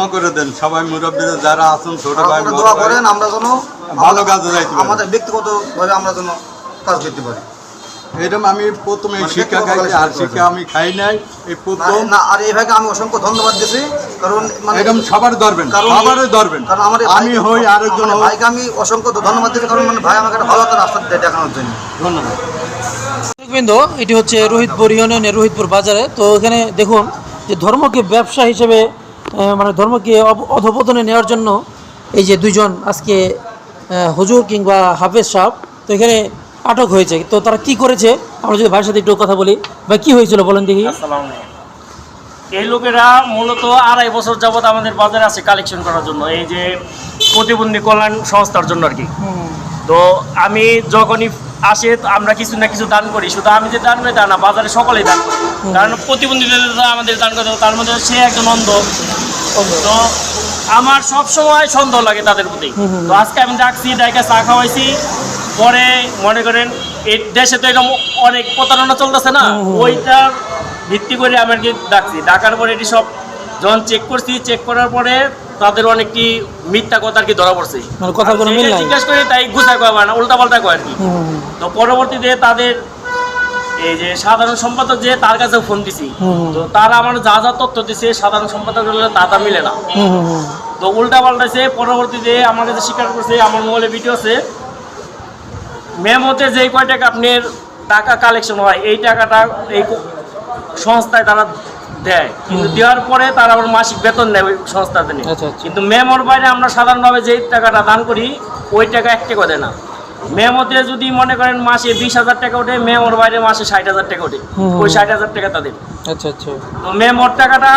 ক্ষমা করে দেন। সবাই মুরব্বীরা যারা আছেন ছোট ভাই দোয়া করেন আমরা যেন ভালো কাজে যাইতে পারি। আমাদের ব্যক্তিগতভাবে আমরা যেন কাজ করতে পারি। এরকম আমি প্রথমে মানে শিক্ষা খাইছি আর শিক্ষা আমি খাই নাই। এই প্রথম না আর এই ভাইকে আমি অসংখ্য ধন্যবাদ দিছি কারণ মানে এরকম সবার ধরবেন কারণ সবারই ধরবেন। কারণ আমার আমি হই আরেকজন ভাইকে আমি অসংখ্য ধন্যবাদ দিচ্ছি কারণ মানে ভাই আমাকে একটা ভালো একটা রাস্তা দেখানোর জন্য। ধন্যবাদ। বৃন্দ এটি হচ্ছে রোহিতপুর ইউনিয়নের রোহিতপুর বাজারে। তো এখানে দেখুন যে ধর্মকে ব্যবসা হিসেবে মানে ধর্মকে অধপতনে নেওয়ার জন্য এই যে দুইজন আজকে হুজুর কিংবা হাফেজ সাহেব তো এখানে আটক হয়েছে। তো তারা কি করেছে? আমরা যদি ভাইয়ের সাথে একটু কথা বলি। বা কি হয়েছিল বলেন দেখি। এই লোকেরা মূলত আড়াই বছর যাবত আমাদের বাজারে আছে কালেকশন করার জন্য। এই যে প্রতিবন্ধী কল্যাণ সংস্থার জন্য আর কি। তো আমি যখনই আসে আমরা কিছু না কিছু দান করি। শুধু আমি যে দান করি তা না বাজারে সকলেই দান করি। কারণ প্রতিবন্ধীদের আমাদের দান করে তার মধ্যে সে একজন অন্ধ। তো আমার সব সময় সন্দেহ লাগে তাদের প্রতি। তো আজকে আমি ডাকছি ডাইকা চা খাওয়াইছি। পরে মনে করেন এই দেশে তো এরকম অনেক প্রতারণা চলতেছে না ওইটার ভিত্তি করে আমি আর কি ডাকছি। ডাকার পরে এটি সব যখন চেক করছি চেক করার পরে তাদের অনেকটি মিথ্যা কথা আর কি ধরা পড়ছে। মানে নাই। জিজ্ঞেস করি তাই গুছায় কয় না উল্টা পাল্টা কয় আর কি। তো পরবর্তীতে তাদের এই যে সাধারণ সম্পাদক যে তার কাছে ফোন দিছি। তো তারা আমার যা যা তথ্য দিছে সাধারণ সম্পাদক তা তা মিলে না। তো উল্টা পাল্টাইছে পরবর্তীতে আমার কাছে স্বীকার করছে আমার মোবাইলে ভিডিও আছে। মেমোতে যেই কয় টাকা আপনার টাকা কালেকশন হয় এই টাকাটা এই সংস্থায় তারা দেয়। কিন্তু দেওয়ার পরে তারা আবার মাসিক বেতন নেয় ওই সংস্থাতে নিয়ে আচ্ছা, আচ্ছা। কিন্তু মেমোর বাইরে আমরা সাধারণভাবে যেই টাকাটা দান করি ওই টাকা এক টাকা দেয় না। মেমোতে যদি মনে করেন মাসে বিশ হাজার টাকা ওঠে মেমোর বাইরে মাসে ষাট হাজার টাকা ওঠে। ওই ষাট হাজার টাকা তাদের। আচ্ছা আচ্ছা। তো মেমোর টাকাটা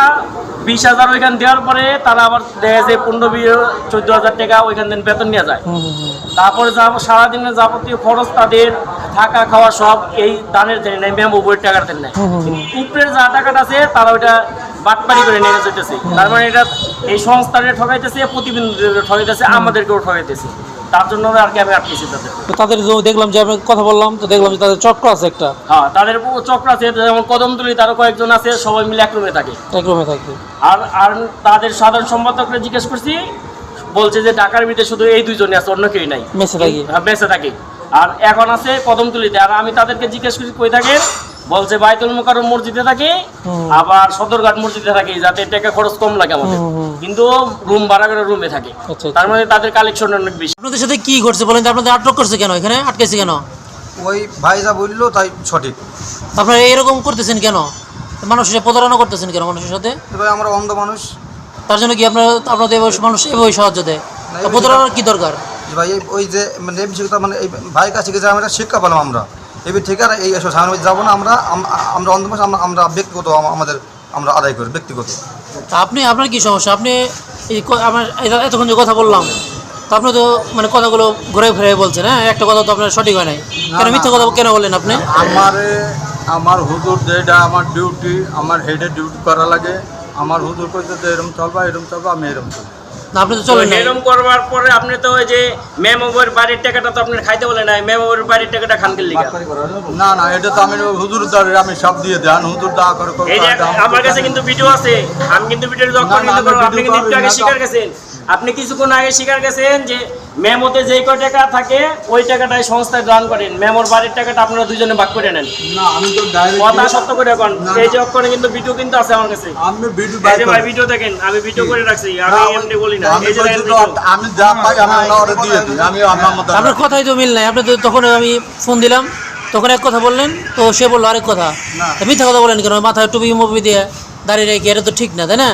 বিশ হাজার ওইখান দেওয়ার পরে তারা আবার দেখা যায় পনেরো বিশ চোদ্দ হাজার টাকা ওইখান থেকে বেতন নিয়ে যায়। তারপরে যাব সারাদিনের যাবতীয় খরচ তাদের থাকা খাওয়া সব এই দানের দেন নেই মেমো বইয়ের টাকার দেন হুম। উপরের যা টাকাটা আছে তারা ওইটা বাটপারি করে নিয়ে যেতেছে তার মানে এটা এই সংস্থারে ঠকাইতেছে প্রতিবন্ধীদের ঠকাইতেছে আমাদেরকেও ঠকাইতেছে। তার জন্য আর কি আমি আটকেছি তাদের তো তাদের দেখলাম যে আমরা কথা বললাম তো দেখলাম যে তাদের চক্র আছে একটা। হ্যাঁ তাদের চক্র আছে যেমন কদমতলি তারও কয়েকজন আছে সবাই মিলে এক রুমে থাকে। এক রুমে থাকবে আর আর তাদের সাধারণ সম্পাদকরা জিজ্ঞেস করছি বলছে যে ঢাকার ভিতরে শুধু এই দুইজনই আছে অন্য কেউই নাই। মেসে থাকি। হ্যাঁ, বেঁচে থাকে। আর এখন আছে কদমতলিতে। আর আমি তাদেরকে জিজ্ঞেস করছি কই থাকে বলছে বাইতুল মুকাররম মসজিদে থাকে আবার সদরঘাট মসজিদে থাকে যাতে টাকা খরচ কম লাগে আমাদের। কিন্তু রুম ভাড়া করে রুমে থাকে। আচ্ছা, তার মধ্যে তাদের কালেকশন অনেক বেশি। আপনাদের সাথে কি করছে বলেন আপনাদের আটক করছে কেন? এখানে আটকেছে কেন? ওই ভাই যা বলল তাই সঠিক। আপনারা এরকম করতেছেন কেন? মানুষের সাথে প্রতারণা করতেছেন কেন মানুষের সাথে? এবার আমরা অন্ধ মানুষ। তার জন্য কি আপনারা আপনাদের মানুষ এভাবে সাহায্য দেয়? প্রতারণার কি দরকার? যে ভাই ওই যে মানে এই বিষয়টা মানে এই ভাইয়ের কাছে গেছে আমরা শিক্ষা পেলাম আমরা। এবার ঠিক আছে এই সামনে যাব না আমরা আমরা অন্ধ মানুষ আমরা ব্যক্তিগত আমাদের আমরা আদায় করি ব্যক্তিগত। আপনি আপনার কি সমস্যা? আপনি এই আমার এতক্ষণ যে কথা বললাম তা আপনি তো মানে কথাগুলো ঘুরে ফিরে বলছেন হ্যাঁ? একটা কথা তো আপনার সঠিক হয় নাই। কেন মিথ্যা কথা কেন বললেন আপনি? আমার আমার হুজুর যেটা আমার ডিউটি আমার হেডে ডিউটি করা লাগে আমার হুজুর কইতে তো এরম চলবা এরম চলবা আমি এরম চলবো। না আপনি তো চলেন এরকম করবার পরে আপনি তো ওই যে মেমোবের বাড়ির টাকাটা তো আপনি খাইতে বলে নাই। মেমোবের বাড়ির টাকাটা খানকে লিগা? না না এটা তো আমি হুজুর দার আমি সব দিয়ে দেন। হুজুর দা করে করে এই যে দাম আমার কাছে কিন্তু ভিডিও আছে। আমি কিন্তু ভিডিও যখন কিন্তু আপনি কিন্তু একটু আগে করি স্বীকার গেছেন। আপনি কিছুক্ষণ আগে স্বীকার গেছেন যে মেমোতে যেই কয় টাকা থাকে ওই টাকাটাই সংস্থায় দান করেন। মেমোর বাড়ির টাকাটা আপনারা দুজনে ভাগ করে নেন। না আমি তো কথা ডাইরেক্ট সত্য করে এখন এই যে অক্ষরে কিন্তু ভিডিও কিন্তু আছে আমার কাছে। আমি ভিডিও যে ভাই ভিডিও দেখেন আমি ভিডিও করে রাখছি আমি এমনি বলি না। এই যে। আমি যা পাই আমি ওনারে দিয়ে দিই আমি আমার মতো আপনার কথাই তো মিল নাই। আপনি তো তখন আমি ফোন দিলাম তখন এক কথা বললেন তো সে বলল আরেক কথা। না। মিথ্যা কথা বলেন কেন? মাথায় টুপি মুপি দিয়ে দাঁড়িয়ে রেখে এটা তো ঠিক না তাই না?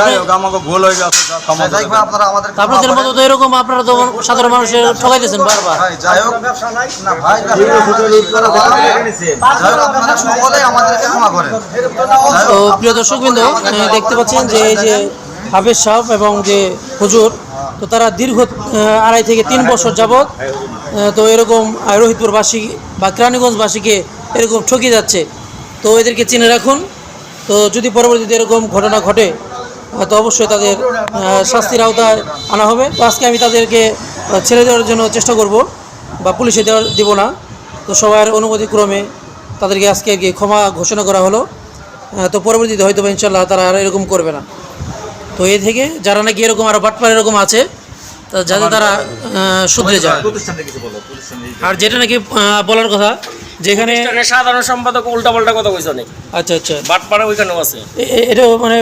যাই হোক আমাকে ভুল হয়ে গেছে যা ক্ষমা করে দেন। আপনারা আমাদের আপনাদের মতো তো এরকম আপনারা তো সাধারণ মানুষের ঠকাইতেছেন বারবার। ভাই যাই হোক। না ভাই যাই হোক আপনারা সকলেই আমাদেরকে ক্ষমা করেন। তো প্রিয় দর্শকবৃন্দ দেখতে পাচ্ছেন যে এই যে হাফেজ সাহেব এবং যে হুজুর তো তারা দীর্ঘ আহ, আড়াই থেকে তিন বছর যাবৎ আহ, তো এরকম আহ, রোহিতপুরবাসী বা কেরানীগঞ্জবাসীকে এরকম ঠকিয়ে যাচ্ছে। তো এদেরকে চিনে রাখুন। তো যদি পরবর্তীতে এরকম ঘটনা ঘটে তো অবশ্যই তাদের শাস্তির আওতায় আনা হবে। তো আজকে আমি তাদেরকে ছেড়ে দেওয়ার জন্য চেষ্টা করব বা পুলিশে দেওয়ার দিব না। তো সবার অনুমতি ক্রমে তাদেরকে আজকে আর কি ক্ষমা ঘোষণা করা হলো। তো পরবর্তীতে হয়তো বা ইনশাল্লাহ তারা আর এরকম করবে না। তো এ থেকে যারা নাকি এরকম আরও বাটপার এরকম আছে যাতে তারা শুধরে যায়। আর যেটা নাকি বলার কথা যেখানে সাধারণ সম্পাদক উল্টাপাল্টা কথা কইছ অনেক। আচ্ছা আচ্ছা। বাটপাড়া ওইখানেও আছে। এটা মানে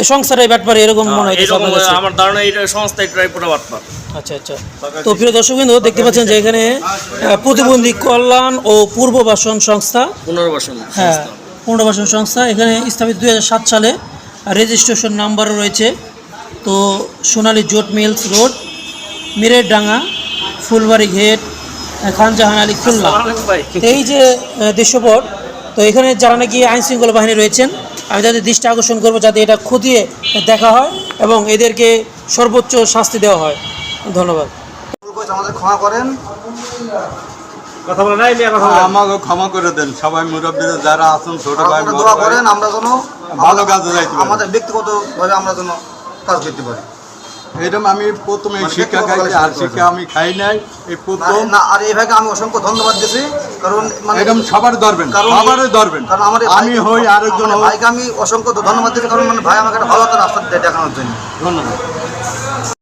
এই সংস্থাটাই বাটপারে এরকম মনে এরকম আপনার কাছে? আমার ধারণা এই সংস্থা এটাই পুরো বাটপার আচ্ছা আচ্ছা। তো প্রিয় দর্শক দেখতে পাচ্ছেন যে এখানে প্রতিবন্ধী কল্যাণ ও পূর্ববাসন সংস্থা। পুনর্বাসন হ্যাঁ পুনর্বাসন সংস্থা। এখানে স্থাপিত দুই হাজার সাত সালে রেজিস্ট্রেশন নাম্বারও রয়েছে। তো সোনালী জোট মিলস রোড মিরের ডাঙ্গা ফুলবাড়ি ঘেট খানজাহান আলী খুলনা। এই যে দৃশ্যপট তো এখানে যারা নাকি আইন শৃঙ্খলা বাহিনী রয়েছেন আমি তাদের দৃষ্টি আকর্ষণ করব যাতে এটা খতিয়ে দেখা হয় এবং এদেরকে সর্বোচ্চ শাস্তি দেওয়া হয়। ধন্যবাদ। আমাদের ক্ষমা করেন। আমাকে ক্ষমা করে দেন। সবাই যারা আছেন ছোট ভাই আপনারা দোয়া করেন আমরা যেন ভালো কাজে যাইতে পারি। আমাদের ব্যক্তিগতভাবে আমরা যেন কাজ করতে পারি। এরকম আমি প্রথমে মানে শিক্ষা ব্যক্তিগত খাইছি আর শিক্ষা আমি খাই নাই। এই প্রথম না আর এই ভাইকে আমি অসংখ্য ধন্যবাদ দিছি। কারণ মানে সবার ধরবেন কারণ সবারই ধরবেন। কারণ আমার আমি ভাই- হই আরেকজন আমার ভাইকে আমি অসংখ্য ধন্যবাদ দিচ্ছি কারণ মানে ভাই আমাকে একটা ভালো একটা রাস্তা দেখানোর জন্য। ধন্যবাদ।